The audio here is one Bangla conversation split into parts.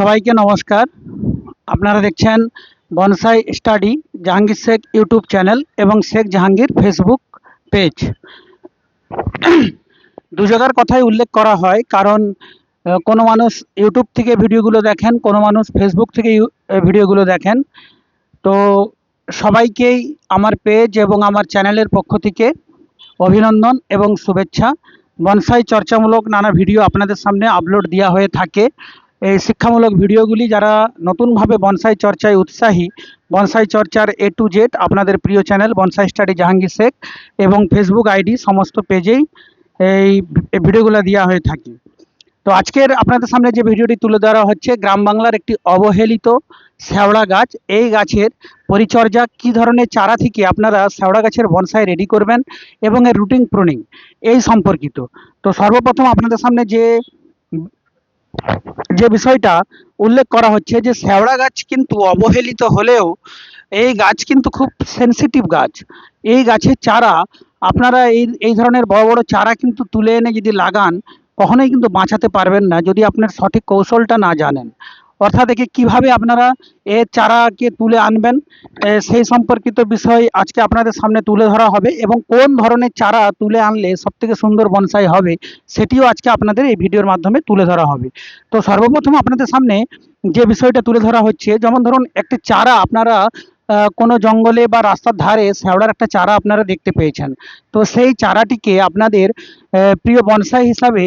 সবাইকে নমস্কার। আপনারা দেখছেন bonsai study, Jahangir Sheikh YouTube channel এবং শেখ জাহাঙ্গীর ফেসবুক পেজ। দু কথাই উল্লেখ করা হয়, কারণ কোনো মানুষ ইউটিউব থেকে ভিডিওগুলো দেখেন, কোনো মানুষ ফেসবুক থেকে ভিডিওগুলো দেখেন। তো সবাইকেই আমার পেজ এবং আমার চ্যানেলের পক্ষ থেকে অভিনন্দন এবং শুভেচ্ছা। বনসাই চর্চামূলক নানা ভিডিও আপনাদের সামনে আপলোড দেওয়া হয়ে থাকে। এই শিক্ষামূলক ভিডিওগুলি যারা নতুনভাবে বনসাই চর্চায় উৎসাহী, বনসাই চর্চার এ টু জেড আপনাদের প্রিয় channel bonsai study Jahangir Sheikh এবং ফেসবুক আইডি সমস্ত পেজেই এই ভিডিওগুলো দেওয়া হয়ে থাকে। তো আজকের আপনাদের সামনে যে ভিডিওটি তুলে ধরা হচ্ছে, গ্রাম বাংলার একটি অবহেলিত শ্যাওড়া গাছ। এই গাছের পরিচর্যা কি ধরনের চারা থেকে আপনারা শ্যাওড়া গাছের বনসাই রেডি করবেন এবং এর রুটিং প্রুনিং এই সম্পর্কিত। তো সর্বপ্রথম আপনাদের সামনে যে যে বিষয়টা উল্লেখ করা হচ্ছে যে শ্যাওড়া গাছ কিন্তু অবহেলিত হলেও এই গাছ কিন্তু খুব সেন্সিটিভ গাছ। এই গাছের চারা, আপনারা এই এই ধরনের বড় বড় চারা কিন্তু তুলে এনে যদি লাগান, কখনোই কিন্তু বাঁচাতে পারবেন না যদি আপনার সঠিক কৌশলটা না জানেন। অর্থাৎ একে কীভাবে আপনারা এর চারাকে তুলে আনবেন সেই সম্পর্কিত বিষয় আজকে আপনাদের সামনে তুলে ধরা হবে এবং কোন ধরনের চারা তুলে আনলে সব থেকে সুন্দর বনসাই হবে সেটিও আজকে আপনাদের এই ভিডিওর মাধ্যমে তুলে ধরা হবে। তো সর্বপ্রথম আপনাদের সামনে যে বিষয়টা তুলে ধরা হচ্ছে, যেমন ধরুন একটি চারা আপনারা কোনো জঙ্গলে বা রাস্তার ধারে শ্যাওড়ার একটা চারা আপনারা দেখতে পেয়েছেন। তো সেই চারাটিকে আপনাদের প্রিয় বনসাই হিসাবে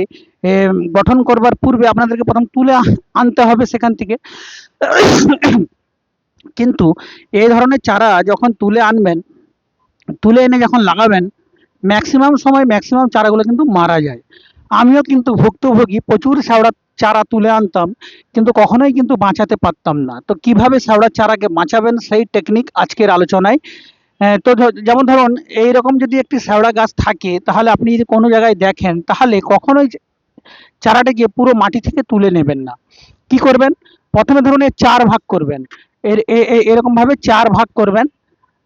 গঠন করবার পূর্বে আপনাদেরকে প্রথম তুলে আনতে হবে সেখান থেকে। কিন্তু এই ধরনের চারা যখন তুলে আনবেন, তুলে এনে যখন লাগাবেন ম্যাক্সিমাম সময় ম্যাক্সিমাম চারাগুলো কিন্তু মারা যায়। আমিও কিন্তু ভুক্তভোগী, প্রচুর শ্যাওড়া চারা তুলে আনতাম, কিন্তু কখনোই কিন্তু বাঁচাতে পারতাম না। তো কীভাবে শ্যাওড়ার চারাকে বাঁচাবেন সেই টেকনিক আজকের আলোচনায়। তো যেমন ধরুন, এইরকম যদি একটি শ্যাওড়া গাছ থাকে, তাহলে আপনি যদি কোনো জায়গায় দেখেন, তাহলে কখনোই চারাটাকে পুরো মাটি থেকে তুলে নেবেন না। কি করবেন? প্রথমে ধরুন চার ভাগ করবেন। এর এরকমভাবে চার ভাগ করবেন।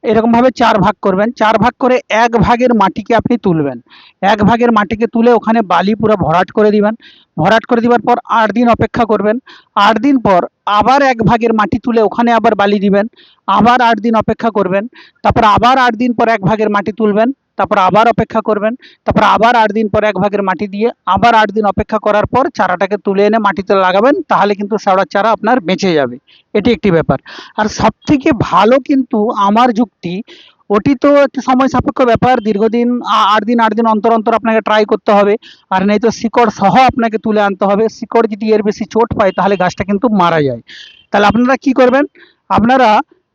এরকমভাবে চার ভাগ করবেন। চার ভাগ করে এক ভাগের মাটিকে আপনি তুলবেন। এক ভাগের মাটিকে তুলে ওখানে বালি পুরো ভরাট করে দিবেন। ভরাট করে দেওয়ার পর আট দিন অপেক্ষা করবেন। আট দিন পর আবার এক ভাগের মাটি তুলে ওখানে আবার বালি দিবেন। আবার আট দিন অপেক্ষা করবেন। তারপর আবার আট দিন পর এক ভাগের মাটি তুলবেন। তারপর আবার অপেক্ষা করবেন। তারপর আবার আট দিন পর এক ভাগের মাটি দিয়ে আবার আট দিন অপেক্ষা করার পর চারাটাকে তুলে এনে মাটিতে লাগাবেন, তাহলে কিন্তু শ্যাওড়ার চারা আপনার বেঁচে যাবে। এটি একটি ব্যাপার। আর সব থেকে ভালো কিন্তু আমার যুক্তি, ওটি তো একটু সময় সাপেক্ষ ব্যাপার, দীর্ঘদিন আট দিন আট দিন অন্তর অন্তর আপনাকে ট্রাই করতে হবে, আর নেই তো শিকড় সহ আপনাকে তুলে আনতে হবে। শিকড় যদি এর বেশি চোট পায়, তাহলে গাছটা কিন্তু মারা যায়। তাহলে আপনারা কি করবেন? আপনারা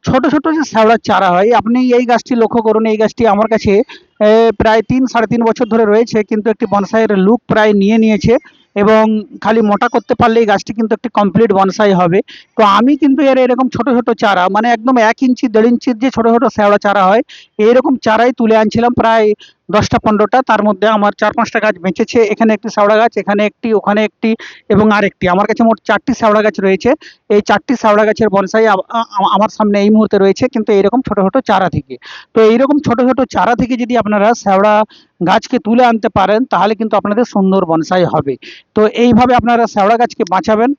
ছোট ছোট যে শ্যাওড়ার চারা হয়, আপনি এই গাছটি লক্ষ্য করুন, এই গাছটি আমার কাছে প্রায় তিন, সাড়ে তিন বছর ধরে রয়েছে, কিন্তু একটি বনসাইয়ের লুক প্রায় নিয়ে নিয়েছে এবং খালি মোটা করতে পারলে এই গাছটি কিন্তু একটি কমপ্লিট বনসাই হবে। তো আমি কিন্তু এর এরকম ছোট ছোট চারা মানে একদম এক ইঞ্চি, দেড় ইঞ্চির যে ছোট ছোট শ্যাওড়া চারা হয়, এইরকম চারাই তুলে আনছিলাম প্রায় দশটা, পনেরোটা, তার মধ্যে আমার চার, পাঁচটা গাছ বেঁচেছে। এখানে একটি শ্যাওড়া গাছ, এখানে একটি, ওখানে একটি এবং আরেকটি। আমার কাছে মোট চারটি শ্যাওড়া গাছ রয়েছে। এই চারটি শ্যাওড়া গাছের বনসাই আমার সামনে এই মুহূর্তে রয়েছে, কিন্তু এইরকম ছোট ছোট চারা থেকে। তো এইরকম ছোট ছোট চারা থেকে যদি আপনারা শ্যাওড়া গাছকে তুলে আনতে পারেন, তাহলে কিন্তু আপনাদের সুন্দর বনসাই হবে। তো এইভাবে আপনারা শ্যাওড়া গাছকে বাঁচাবেন।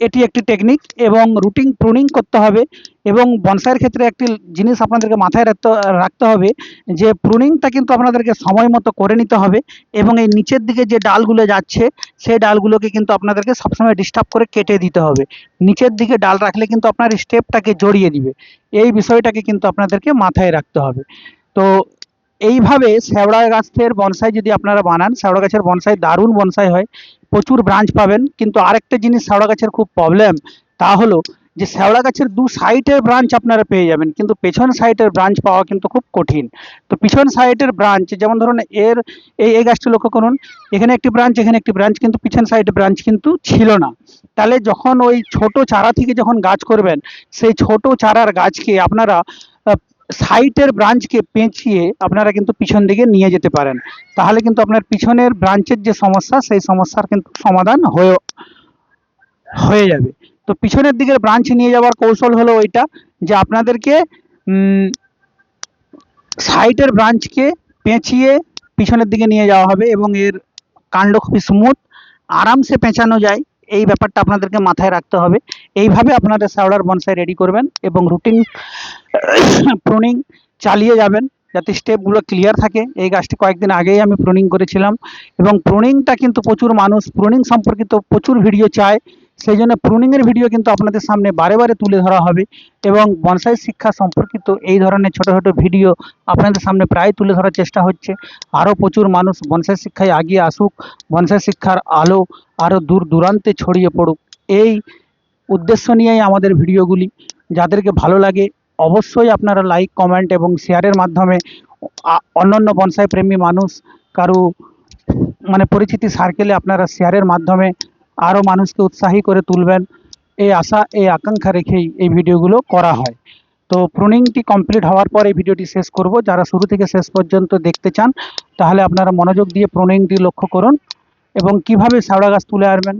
এটি একটি টেকনিক এবং রুটিং প্রুনিং করতে হবে এবং বনসাইয়ের ক্ষেত্রে একটি জিনিস আপনাদেরকে মাথায় রাখতে রাখতে হবে যে প্রুনিংটা কিন্তু আপনাদেরকে সময় মতো করে নিতে হবে এবং এই নিচের দিকে যে ডালগুলো যাচ্ছে, সেই ডালগুলোকে কিন্তু আপনাদেরকে সবসময় ডিস্টার্ব করে কেটে দিতে হবে। নিচের দিকে ডাল রাখলে কিন্তু আপনার স্টেপটাকে জড়িয়ে দিবে এই বিষয়টাকে কিন্তু আপনাদেরকে মাথায় রাখতে হবে। তো এইভাবে শ্যাওড়া গাছের বনসাই যদি আপনারা বানান শ্যাওড়া গাছের বনসাই দারুণ বনসাই হয়, প্রচুর ব্রাঞ্চ পাবেন। কিন্তু আরেকটা জিনিস শ্যাওড়া গাছের খুব প্রবলেম তা হলো যে শ্যাওড়া গাছের দু সাইডের ব্রাঞ্চ আপনারা পেয়ে যাবেন, কিন্তু পেছন সাইডের ব্রাঞ্চ পাওয়া কিন্তু খুব কঠিন। তো পিছন সাইডের ব্রাঞ্চ যেমন ধরুন এর, এই এই গাছটি লক্ষ্য করুন, এখানে একটি ব্রাঞ্চ এখানে একটি ব্রাঞ্চ কিন্তু পিছন সাইডে ব্রাঞ্চ কিন্তু ছিল না। তাহলে যখন ওই ছোট চারা থেকে যখন গাছ করবেন, সেই ছোট চারার গাছকে আপনারা সাইটের ব্রাঞ্চকে পেঁচিয়ে আপনারা কিন্তু পিছন দিকে নিয়ে যেতে পারেন। তাহলে কিন্তু আপনার পিছনের ব্রাঞ্চের যে সমস্যা, সেই সমস্যার কিন্তু সমাধান হয়ে হয়ে যাবে। তো পিছনের দিকের ব্রাঞ্চ নিয়ে যাওয়ার কৌশল হলো ওইটা যে আপনাদেরকে সাইটের ব্রাঞ্চকে পেঁচিয়ে পিছনের দিকে নিয়ে যাওয়া হবে এবং এর কাণ্ড খুবই স্মুথ আরামসে পেঁচানো যায়। এই ব্যাপারটা আপনাদেরকে মাথায় রাখতে হবে। এইভাবে আপনারা শ্যাওলার বনসাই রেডি করবেন এবং রুটিন প্রুনিং চালিয়ে যাবেন যাতে স্টেপগুলো ক্লিয়ার থাকে। এই গাছটি কয়েকদিন আগেই আমি প্রুনিং করেছিলাম এবং প্রুনিংটা কিন্তু প্রচুর মানুষ প্রুনিং সম্পর্কিত প্রচুর ভিডিও চায়। সেই জন্য প্রুনিংয়ের ভিডিও কিন্তু আপনাদের সামনে বারে বারে তুলে ধরা হবে এবং বনসাই শিক্ষা সম্পর্কিত এই ধরনের ছোটো ছোটো ভিডিও আপনাদের সামনে প্রায় তুলে ধরার চেষ্টা হচ্ছে। আরও প্রচুর মানুষ বনসাই শিক্ষায় এগিয়ে আসুক বনসাই শিক্ষার আলো আরও দূর দূরান্তে ছড়িয়ে পড়ুক। এই উদ্দেশ্য নিয়েই আমাদের ভিডিওগুলি যাদেরকে ভালো লাগে অবশ্যই আপনারা লাইক কমেন্ট এবং শেয়ারের মাধ্যমে অন্যান্য বনসাই প্রেমী মানুষ কারু মানে পরিচিতি সার্কেলে আপনারা শেয়ারের মাধ্যমে আরও মানুষকে উৎসাহী করে তুলবেন। এই আশা, এই আকাঙ্ক্ষা রেখেই এই ভিডিওগুলো করা হয়। তো প্রুনিংটি কমপ্লিট হওয়ার পর এই ভিডিওটি শেষ করব। যারা শুরু থেকে শেষ পর্যন্ত দেখতে চান, তাহলে আপনারা মনোযোগ দিয়ে প্রুনিংটি লক্ষ্য করুন এবং কীভাবে শ্যাওড়া গাছ তুলে আনবেন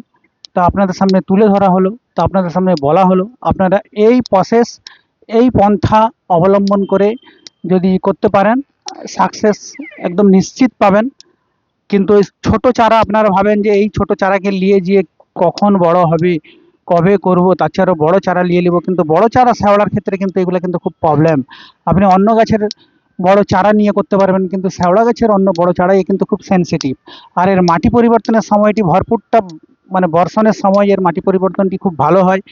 তা আপনাদের সামনে তুলে ধরা হলো, তা আপনাদের সামনে বলা হলো। আপনারা এই প্রসেস এই পন্থা অবলম্বন করে যদি করতে পারেন সাকসেস একদম নিশ্চিত পাবেন। কিন্তু এই ছোট চারা আপনারা ভাবেন যে এই ছোট চারাকে নিয়ে গিয়ে কখন বড় হবে, কবে করব, তার চেয়ে চারা নিয়ে নেব, কিন্তু বড় চারা শ্যাওলার ক্ষেত্রে কিন্তু এগুলো কিন্তু খুব প্রবলেম আপনি অন্য গাছের বড় চারা নিয়ে করতে পারবেন, কিন্তু শ্যাওলা গাছের অন্য বড় চারাই কিন্তু খুব সেনসিটিভ আর এর মাটি পরিবর্তনের সময়টি ভরপুরটা মানে বর্ষণের সময় এর মাটি পরিবর্তনটি খুব ভালো হয়।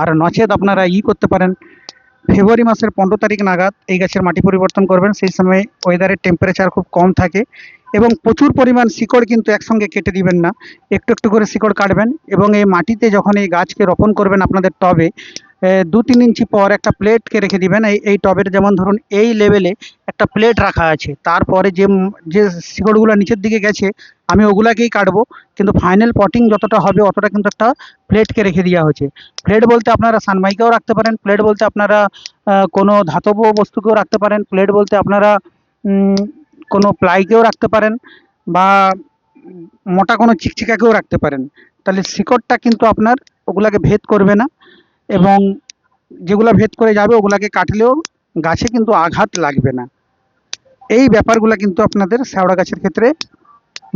আর নচেত আপনারা ই করতে পারেন। ফেব্রুয়ারি মাসের পনেরো তারিখ নাগাদ এই গাছের মাটি পরিবর্তন করবেন। সেই সময় ওয়েদারের টেম্পারেচার খুব কম থাকে এবং প্রচুর পরিমাণ শিকড় কিন্তু একসঙ্গে কেটে দিবেন না। একটু একটু করে শিকড় কাটবেন এবং এই মাটিতে যখন এই গাছকে রোপণ করবেন আপনাদের টবে দু তিন ইঞ্চি পর একটা প্লেটকে রেখে দিবেন। এই এই টবের যেমন ধরুন এই লেভেলে একটা প্লেট রাখা আছে। তারপরে যে যে শিকড়গুলো নিচের দিকে গেছে, আমি ওগুলাকেই কাটবো। কিন্তু ফাইনাল পটিং যতটা হবে, অতটা কিন্তু একটা প্লেটকে রেখে দেওয়া হয়েছে। প্লেট বলতে আপনারা সানমাইকাও রাখতে পারেন প্লেট বলতে আপনারা কোনো ধাতব বস্তুকেও রাখতে পারেন প্লেট বলতে আপনারা কোনো প্লাইকেও রাখতে পারেন বা মোটা কোনো চিকচিকাকেও রাখতে পারেন। তাহলে শিকড়টা কিন্তু আপনার ওগুলাকে ভেদ করবে না এবং যেগুলো ভেদ করে যাবে, ওগুলাকে কাটলেও গাছে কিন্তু আঘাত লাগবে না। এই ব্যাপারগুলো কিন্তু আপনাদের শ্যাওড়া গাছের ক্ষেত্রে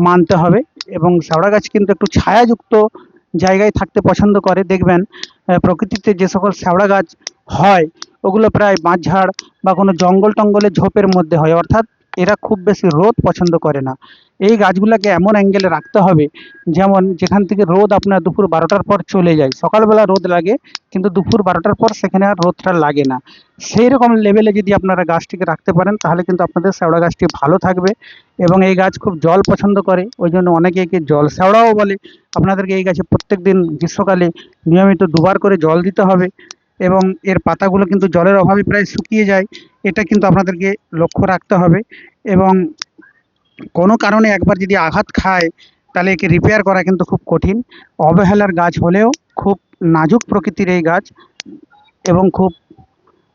মানতে হবে এবং শ্যাওড়া গাছ কিন্তু একটু ছায়াযুক্ত জায়গায় থাকতে পছন্দ করে। দেখবেন প্রকৃতিতে যে সকল শ্যাওড়া গাছ হয়, ওগুলো প্রায় বাঁশঝাড় বা কোনো জঙ্গল টঙ্গলের ঝোপের মধ্যে হয়। অর্থাৎ এরা খুব বেশি রোদ পছন্দ করে না। এই গাছগুলোকে এমন অ্যাঙ্গেলে রাখতে হবে, যেমন যেখান থেকে রোদ আপনার দুপুর বারোটার পর চলে যায়। সকালবেলা রোদ লাগে, কিন্তু দুপুর বারোটার পর সেখানে আর রোদটা লাগে না। সেই রকম লেভেলে যদি আপনারা গাছটিকে রাখতে পারেন, তাহলে কিন্তু আপনাদের শ্যাওড়া গাছটি ভালো থাকবে এবং এই গাছ খুব জল পছন্দ করে। ওই জন্য অনেকে একে জল শ্যাওড়াও বলে। আপনাদেরকে এই গাছে প্রত্যেক দিন গ্রীষ্মকালে নিয়মিত দুবার করে জল দিতে হবে। এবং এর পাতাগুলো কিন্তু জলের অভাবে প্রায় শুকিয়ে যায়। এটা কিন্তু আপনাদেরকে লক্ষ্য রাখতে হবে এবং কোনো কারণে একবার যদি আঘাত খায়, তাহলে একে রিপেয়ার করা কিন্তু খুব কঠিন। অবহেলার গাছ হলেও খুব নাজুক প্রকৃতির এই গাছ এবং খুব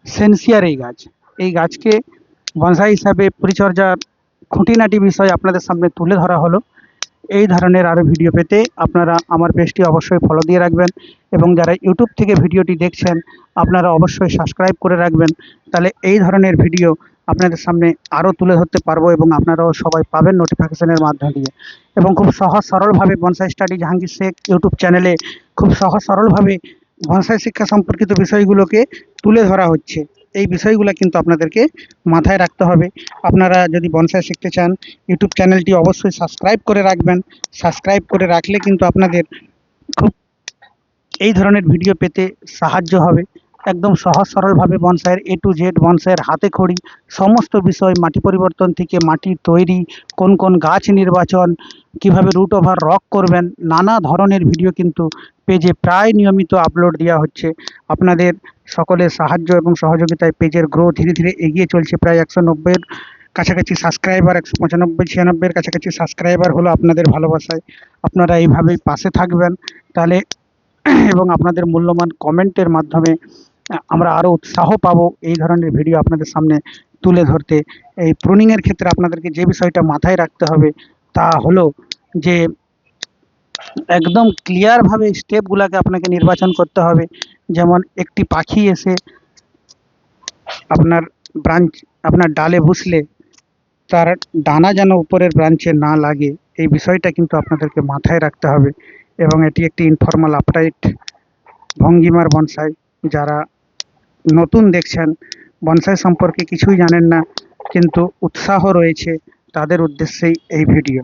সেন্সিয়ার এই গাছ। এই গাছকে বনসাই হিসাবে পরিচর্যার খুঁটিনাটি বিষয় আপনাদের সামনে তুলে ধরা হলো। এই ধরনের আরও ভিডিও পেতে আপনারা আমার পেজটি অবশ্যই ফলো দিয়ে রাখবেন এবং যারা ইউটিউব থেকে ভিডিওটি দেখছেন, আপনারা অবশ্যই সাবস্ক্রাইব করে রাখবেন। তাহলে এই ধরনের ভিডিও আপনাদের সামনে আরও তুলে ধরতে পারব এবং আপনারাও সবাই পাবেন নোটিফিকেশনের মাধ্যম দিয়ে। এবং খুব সহজ সরলভাবে bonsai study Jahangir Sheikh YouTube চ্যানেলে খুব সহজ সরলভাবে বনসাই শিক্ষা সম্পর্কিত বিষয়গুলোকে তুলে ধরা হচ্ছে। এই বিষয়গুলো কিন্তু আপনাদেরকে মাথায় রাখতে হবে। আপনারা যদি বনসাই শিখতে চান, ইউটিউব চ্যানেলটি অবশ্যই সাবস্ক্রাইব করে রাখবেন। সাবস্ক্রাইব করে রাখলে কিন্তু আপনাদের খুব এই ধরনের ভিডিও পেতে সাহায্য হবে। একদম সহজ সরলভাবে বনসাইয়ের এ টু জেড বনসাইয়ের হাতে খড়ি, সমস্ত বিষয় মাটি পরিবর্তন থেকে মাটি তৈরি, কোন কোন গাছ নির্বাচন, কীভাবে রুট ওভার রক করবেন, নানা ধরনের ভিডিও কিন্তু পেজে প্রায় নিয়মিত আপলোড দেওয়া হচ্ছে। আপনাদের সকলের সাহায্য এবং সহযোগিতায় পেজের গ্রো ধীরে ধীরে এগিয়ে চলছে। প্রায় একশো নব্বইয়ের কাছাকাছি সাবস্ক্রাইবার একশো পঁচানব্বই, ছিয়ানব্বইয়ের কাছাকাছি সাবস্ক্রাইবার হলো আপনাদের ভালোবাসায়। আপনারা এইভাবেই পাশে থাকবেন। তাহলে, এবং আপনাদের মূল্যবান কমেন্টের মাধ্যমে আমরা আরও উৎসাহ পাবো এই ধরনের ভিডিও আপনাদের সামনে তুলে ধরতে। এই প্রুনিংয়ের ক্ষেত্রে আপনাদেরকে যে বিষয়টা মাথায় রাখতে হবে তা হলো যে একদম ক্লিয়ারভাবে স্টেপগুলোকে আপনাকে নির্বাচন করতে হবে। যেমন একটি পাখি এসে আপনার ব্রাঞ্চ আপনার ডালে বসলে তার ডানা যেন উপরের ব্রাঞ্চে না লাগে, এই বিষয়টা কিন্তু আপনাদেরকে মাথায় রাখতে হবে। এবং এটি একটি ইনফর্মাল আপটাইট ভঙ্গিমার বনসাই যারা নতুন দেখছেন। বনসাই সম্পর্কে কিছুই জানেন না কিন্তু উৎসাহ রয়েছে তাদের উদ্দেশ্যেই এই ভিডিও।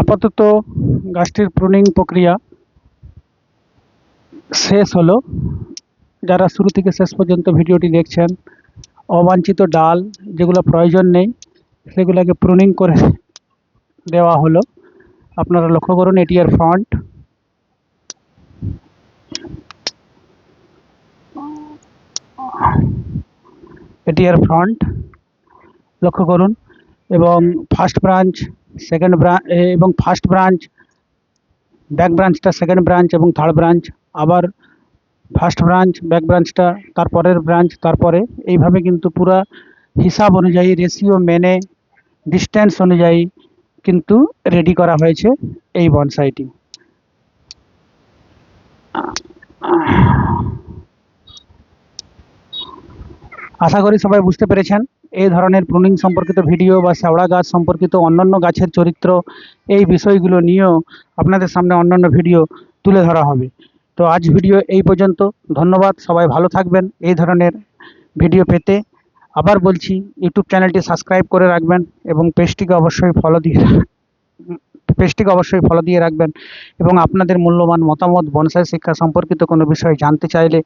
আপাতত গাছটির প্রুনিং প্রক্রিয়া শেষ হলো। যারা শুরু থেকে শেষ পর্যন্ত ভিডিওটি দেখছেন, অবাঞ্ছিত ডাল, যেগুলো প্রয়োজন নেই, সেগুলোকে প্রুনিং করে দেওয়া হলো। আপনারা লক্ষ্য করুন, এটি এর ফ্রন্ট এটি এর ফ্রন্ট লক্ষ্য করুন, এবং ফার্স্ট ব্রাঞ্চ সেকেন্ড ব্রাঞ্চ এবং ফার্স্ট ব্রাঞ্চ ব্যাক ব্রাঞ্চটা সেকেন্ড ব্রাঞ্চ এবং থার্ড ব্রাঞ্চ আবার ফার্স্ট ব্রাঞ্চ ব্যাক ব্রাঞ্চটা তারপরের ব্রাঞ্চ তারপরে এইভাবে কিন্তু পুরা হিসাব অনুযায়ী রেশিও মেনে ডিস্টেন্স অনুযায়ী কিন্তু রেডি করা হয়েছে এই বনসাইটি আশা করি সবাই বুঝতে পেরেছেন। এই ধরনের প্রুনিং সম্পর্কিত ভিডিও বা শ্যাওড়া গাছ সম্পর্কিত অন্যান্য গাছের চরিত্র, এই বিষয়গুলো নিয়েও আপনাদের সামনে অন্যান্য ভিডিও তুলে ধরা হবে। তো আজ ভিডিও এই পর্যন্ত। ধন্যবাদ, সবাই ভালো থাকবেন। এই ধরনের ভিডিও পেতে আবার বলছি ইউটিউব চ্যানেলটি সাবস্ক্রাইব করে রাখবেন এবং পেজটিকে অবশ্যই ফলো দিয়ে পেজটিকে অবশ্যই ফলো দিয়ে রাখবেন এবং আপনাদের মূল্যবান মতামত, বনসাই শিক্ষা সম্পর্কিত কোনো বিষয় জানতে চাইলে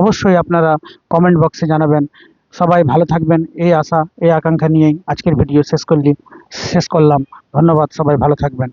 অবশ্যই আপনারা কমেন্ট বক্সে জানাবেন। সবাই ভালো থাকবেন। এই আশা, এই আকাঙ্ক্ষা নিয়েই আজকের ভিডিও শেষ করলি, শেষ করলাম। ধন্যবাদ, সবাই ভালো থাকবেন।